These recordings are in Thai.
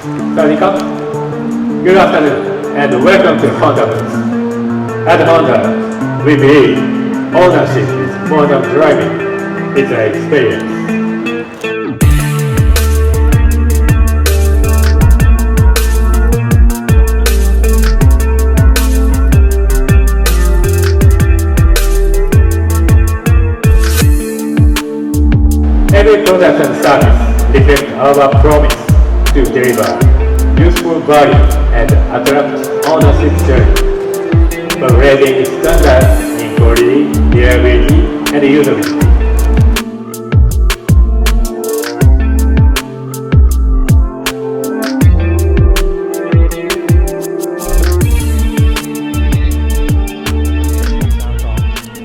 Sawadee Good afternoon and welcome to Honda Bus. At Honda, we believe ownership is more than driving. It's an experience. Every product and service reflects our promise to deliver useful value and attract ownership journey. But rating standards in quality, reliability, and usability.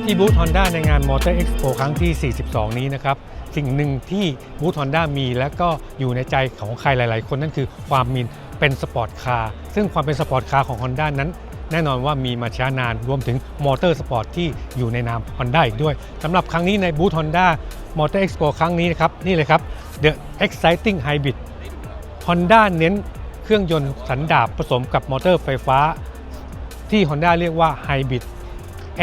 ที่บูธฮอนด้าในงาน Motor Expo ครั้งที่ 42 นี้นะครับ สิ่งหนึ่งที่บูธฮอนด้ามี และก็อยู่ในใจของใครหลาย ๆ คนนั่นคือความมีเป็นสปอร์ตคาร์ซึ่งความเป็นสปอร์ตคาร์ของ Honda นั้น แน่นอนว่ามีมาช้านานรวมถึงมอเตอร์สปอร์ตที่อยู่ในนาม Honda อีกด้วยสำหรับครั้งนี้ในบูธ Honda Motor Expo ครั้งนี้นะครับ นี่เลยครับ The Exciting Hybrid Honda เน้นเครื่องยนต์สันดาปผสมกับมอเตอร์ไฟฟ้า ที่ Honda เรียกว่า Hybrid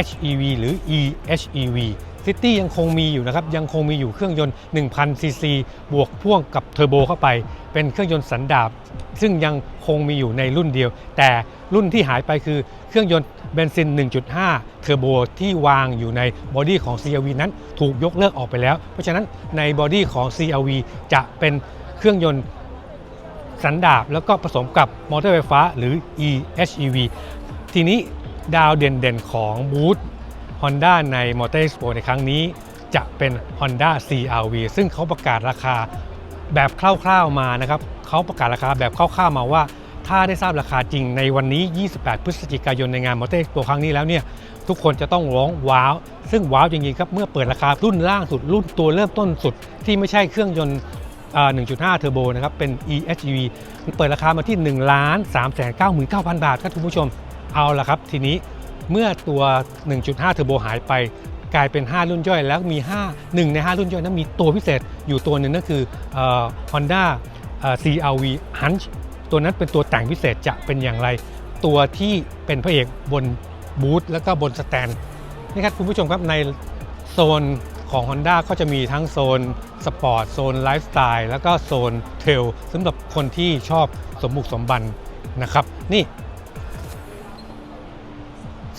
HEV หรือ eHEV City ยังคงมีอยู่นะครับ ยังคงมีอยู่เครื่องยนต์ 1,000 ซีซี บวกพ่วงกับเทอร์โบเข้าไป เป็นเครื่องยนต์สันดาปซึ่งยังคงมีอยู่ในรุ่นเดียว แต่รุ่นที่หายไปคือเครื่องยนต์เบนซิน 1.5 เทอร์โบที่วางอยู่ในบอดี้ของ CRV นั้นถูกยกเลิกออกไปแล้ว เพราะฉะนั้นในบอดี้ของ CRV จะเป็นเครื่องยนต์สันดาปแล้วก็ผสมกับมอเตอร์ไฟฟ้าหรือ eHEV ทีนี้ดาวเด่นๆของบูธ Honda ใน Motor Expo ในครั้งนี้ จะเป็น Honda CRV ซึ่งเขาประกาศราคาแบบคร่าวๆมานะครับเขาประกาศราคาแบบคร่าวๆมาว่า ถ้าได้ทราบราคาจริงในวันนี้ 28 พฤศจิกายนในงาน Motor Expo ครั้งนี้แล้วเนี่ยทุกคนจะต้องร้องว้าว ซึ่งว้าวจริงๆครับเมื่อเปิดราคารุ่นล่างสุดรุ่นตัวเริ่มต้นสุด ที่ไม่ใช่เครื่องยนต์1.5 เทอร์โบนะครับ เป็น eHEV เปิดราคามาที่ 1 3 9 9 0 0 0 บาทครับคุณผู้ชม เอาละครับ ทีนี้ เมื่อตัว 1.5 เทอร์โบหายไปกลายเป็น 5 รุ่นย่อย แล้วมี 5 1 ใน 5 รุ่นย่อยนั้นมีตัวพิเศษอยู่ตัวหนึ่งนั่นคือเอ่อ Honda CRV Hunch ตัวนั้นเป็นตัวแต่งพิเศษจะเป็นอย่างไร ตัวที่เป็นพระเอกบนบูธแล้วก็บนสแตนนี่ครับคุณผู้ชมครับในโซนของ Honda ก็จะมีทั้งโซนสปอร์ตโซนไลฟ์สไตล์แล้วก็โซนเทรลสำหรับคนที่ชอบสมบุกสมบันนะครับ นี่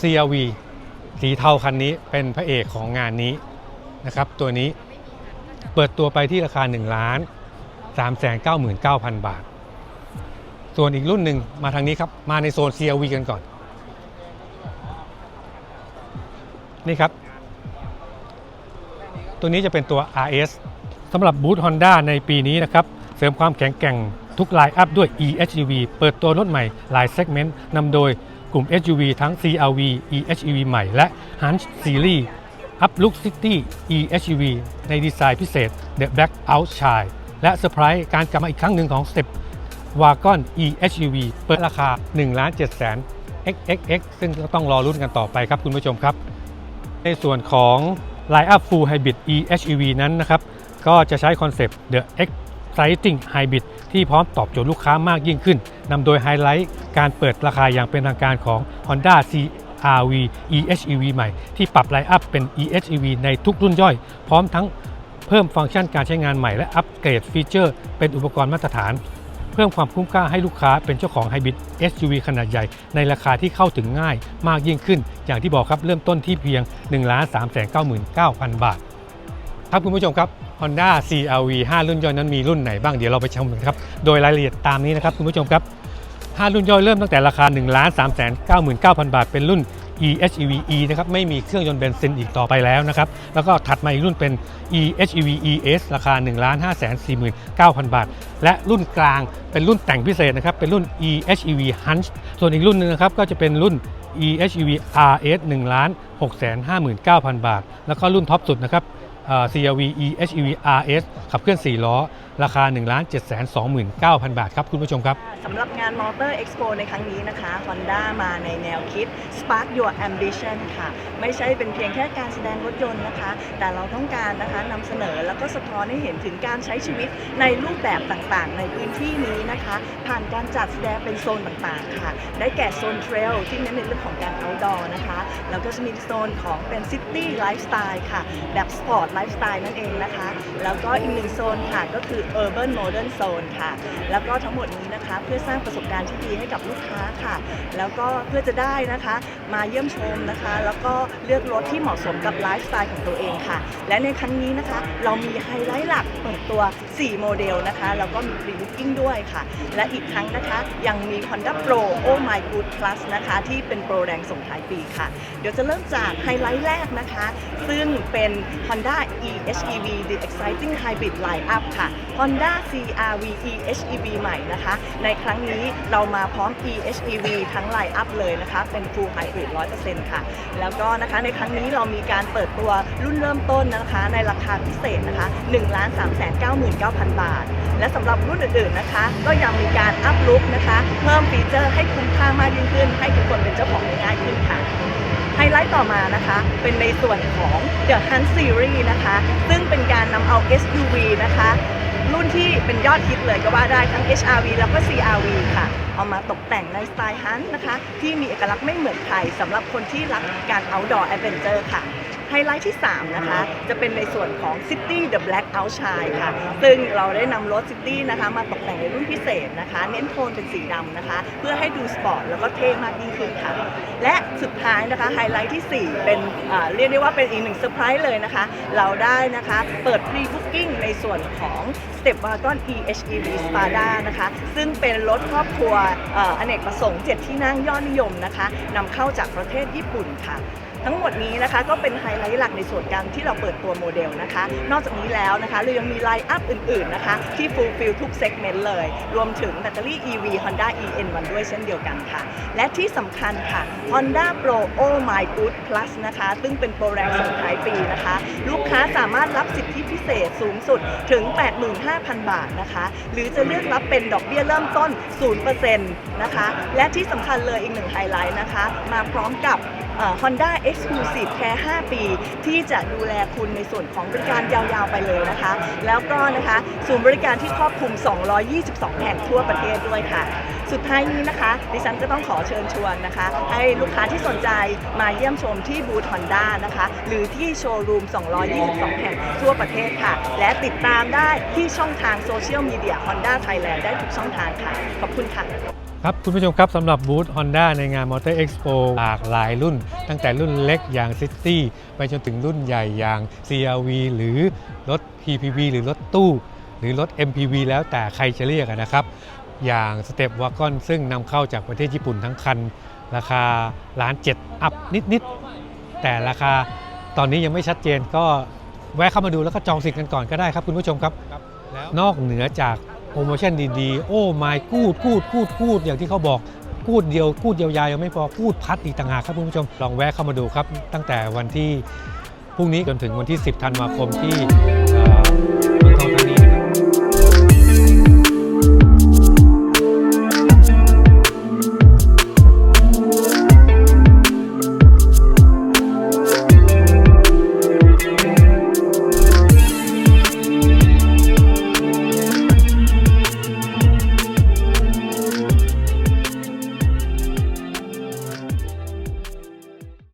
CRV สีเทาคันนี้เป็นพระเอกของงานนี้นะครับ ตัวนี้เปิดตัวไปที่ราคา 1 ล้าน 3 9 9 0 0 0 บาท ส่วนอีกรุ่นหนึ่งมาทางนี้ครับ มาในโซน CRV กันก่อน นี่ครับ ตัวนี้จะเป็นตัว RS สำหรับบูธ Honda ในปีนี้นะครับ เสริมความแข็งแกร่งทุกไลน์อัพด้วย eHEV เปิดตัวรถใหม่หลายเซกเมนต์นำโดย กลุ่ม SUV ทั้ง CRV eHEV ใหม่ และ Hunch Series Up Look City eHEV ในดีไซน์พิเศษ The Black Outshine และเซอร์ไพรส์การกลับมาอีกครั้งหนึ่งของ Step Wagon eHEV เปิดราคา1ล้าน7แสน XXX ซึ่งก็ต้องรอรุ่นกันต่อไปครับคุณผู้ชมครับ ในส่วนของ Line-up Full Hybrid eHEV นั้นนะครับ ก็จะใช้คอนเซปต์ The Exciting Hybrid ที่พร้อมตอบโจทย์ลูกค้ามากยิ่งขึ้นนำโดยไฮไลท์การเปิดราคาอย่างเป็นทางการของ Honda CRV eHEV ใหม่ ที่ปรับไลน์อัพเป็น eHEV ในทุกรุ่นย่อย พร้อมทั้งเพิ่มฟังก์ชันการใช้งานใหม่และอัปเกรดฟีเจอร์ เป็นอุปกรณ์มาตรฐาน เพิ่มความคุ้มค่าให้ลูกค้าเป็นเจ้าของไฮบริด SUV ขนาดใหญ่ ในราคาที่เข้าถึงง่ายมากยิ่งขึ้น อย่างที่บอกครับเริ่มต้นที่เพียง 1 3 9 9 9 0 0 บาทครับคุณผู้ชมครับ Honda CRV 5 รุ่นย่อยนั้นมีรุ่นไหนบ้างเดี๋ยวเราไปชมกันครับ โดยรายละเอียดตามนี้นะครับคุณผู้ชมครับ 5 รุ่นย่อยเริ่มตั้งแต่ราคา 1 3 9 9 0 0 0 บาท เป็นรุ่น eHEV E นะครับไม่มีเครื่องยนต์เบนซินอีกต่อไปแล้วนะครับ แล้วก็ถัดมาอีกรุ่นเป็น eHEV ES ราคา 1 5 4 9 0 0 0บาท และรุ่นกลางเป็นรุ่นแต่งพิเศษนะครับเป็นรุ่น eHEV Hunch ส่วนอีกรุ่นหนึงนะครับก็จะเป็นรุ่น eHEV RS 1 6 5 9 0 0 0 บาท แล้วก็รุ่นท็อปสุดนะครับ CRV eHEV RS ขับเคลื่อน 4 ล้อราคา 1 7 2 9 0 0 0 บาทครับคุณผู้ชมครับ สำหรับงาน Motor Expo ในครั้งนี้นะคะ Honda มาในแนวคิด Spark Your Ambition ค่ะ ไม่ใช่เป็นเพียงแค่การแสดงรถยนต์นะคะ แต่เราต้องการนะคะนำเสนอแล้วก็สะท้อนให้เห็นถึงการใช้ชีวิตในรูปแบบต่างๆ ในพื้นที่นี้นะคะ ผ่านการจัดแสดงเป็นโซนต่างๆ ค่ะ ได้แก่โซนเทรลที่เน้นในเรื่องของการ outdoor นะคะ แล้วก็จะมีโซนของเป็น City Lifestyle ค่ะ แบบ Sport Lifestyle นั่นเองนะคะ แล้วก็อีกหนึ่งโซนค่ะก็คือ Urban Modern Zone ค่ะ แล้วก็ทั้งหมดนี้นะคะเพื่อสร้างประสบการณ์ที่ดีให้กับลูกค้าค่ะ แล้วก็เพื่อจะได้นะคะมาเยี่ยมชมนะคะ แล้วก็เลือกรถที่เหมาะสมกับไลฟ์สไตล์ของตัวเองค่ะ และในครั้งนี้นะคะ เรามีไฮไลท์หลักเปิดตัว 4 โมเดลนะคะ แล้วก็มี pre booking ด้วยค่ะ และอีกครั้งนะคะยังมี Honda Pro Oh My Good Plus นะคะ ที่เป็นโปรแรงส่งท้ายปีค่ะ เดี๋ยวจะเริ่มจากไฮไลท์แรกนะคะ ซึ่งเป็น Honda eHEV The Exciting Hybrid Lineup ค่ะ Honda CRV eHEV ใหม่นะคะ ในครั้งนี้เรามาพร้อม eHEV ทั้ง Lineup เลยนะคะ เป็น Full Hybrid 100%ค่ะ แล้วก็นะคะในครั้งนี้เรามีการเปิดตัวรุ่นเริ่มต้นนะคะ ในราคาพิเศษนะคะ1 3 9 9 0 0 0 บาท และสำหรับรุ่นอื่นๆนะคะ ก็ยังมีการอัพลุกนะคะ เพิ่มฟีเจอร์ให้คุ้มค่ามากยิ่งขึ้น ให้ทุกคนเป็นเจ้าของได้ง่ายขึ้นค่ะไฮไลท์ต่อมานะคะ เป็นในส่วนของ The Hunt Series นะคะ ซึ่งเป็นการนำเอา SUV นะคะ รุ่นที่เป็นยอดฮิตเลยก็ว่าได้ทั้ง HRV แล้วก็ CRV ค่ะ เอามาตกแต่งในสไตล์ฮันนะคะ ที่มีเอกลักษณ์ไม่เหมือนใครสำหรับคนที่รักการ outdoor adventure ค่ะ ไฮไลท์ที่ 3 นะคะ จะเป็นในส่วนของ City The Black Outshine ค่ะ ซึ่งเราได้นำรถ City นะคะมาตกแต่งในรุ่นพิเศษนะคะ เน้นโทนเป็นสีดำนะคะ เพื่อให้ดูสปอร์ตแล้วก็เท่มากยิ่งขึ้นค่ะ และสุดท้ายนะคะไฮไลท์ที่ 4 เป็นเรียกได้ว่าเป็นอีกหนึ่งเซอร์ไพรส์เลยนะคะ เราได้นะคะเปิด Pre Booking ในส่วนของ Step Wagon eHEV Spada นะคะ ซึ่งเป็นรถครอบครัวเอ่ออเนกประสงค์ 7 ที่นั่งยอดนิยมนะคะนำเข้าจากประเทศญี่ปุ่นค่ะ ทั้งหมดนี้นะคะก็เป็นไฮไลท์หลักในส่วนการที่เราเปิดตัวโมเดลนะคะ นอกจากนี้แล้วนะคะเรายังมีไลน์อัพอื่นๆนะคะที่ฟูลฟิลทุกเซกเมนต์เลย รวมถึงแบตเตอรี่ EV Honda EN1 ด้วยเช่นเดียวกันค่ะ และที่สำคัญค่ะ Honda Pro Oh My Good Plus นะคะ ซึ่งเป็นโปรแรงส่งท้ายปีนะคะ ลูกค้าสามารถรับสิทธิพิเศษสูงสุดถึง 85,000 บาทนะคะ หรือจะเลือกรับเป็นดอกเบี้ยเริ่มต้น 0%นะคะ และที่สำคัญเลยอีกหนึ่งไฮไลท์นะคะ มาพร้อมกับ Honda Exclusive Care 5ปี ที่จะดูแลคุณในส่วนของบริการยาวๆไปเลยนะคะ แล้วก็นะคะศูนย์บริการที่ครอบคลุม 222 แห่งทั่วประเทศด้วยค่ะ สุดท้ายนี้นะคะ ดิฉันก็ต้องขอเชิญชวนนะคะ ให้ลูกค้าที่สนใจมาเยี่ยมชมที่บูธ Honda นะคะ หรือที่โชว์รูม 222 แห่งทั่วประเทศค่ะ และติดตามได้ที่ช่องทางโซเชียลมีเดีย Honda Thailand ได้ทุกช่องทางค่ะ ขอบคุณค่ะ ครับคุณผู้ชมครับสำหรับบูธ Honda ในงาน Motor Expo หลากหลายรุ่น ตั้งแต่รุ่นเล็กอย่าง City ไปจนถึงรุ่นใหญ่อย่าง CRV หรือรถ PPV หรือรถตู้ หรือรถ MPV แล้วแต่ใครจะเรียกอะนะครับ อย่าง Step Wagon ซึ่งนำเข้าจากประเทศญี่ปุ่นทั้งคัน ราคาล้านเจ็ดอัพนิด ๆ แต่ราคาตอนนี้ยังไม่ชัดเจนก็แวะเข้ามาดูแล้วก็จองสิทธิ์กันก่อนก็ได้ครับคุณผู้ชมครับ นอกเหนือจาก โปรโมชั่นดีๆ โอ้ไม่กูดกูดกูดกูดอย่างที่เขาบอกกูดเดียวกูดเดียาวๆยังไม่พอกูดพัดอีกต่างหากครับคุณผู้ชมลองแวะเข้ามาดูครับ ตั้งแต่วันที่พรุ่งนี้จนถึงวันที่ 10 ธันวาคมที่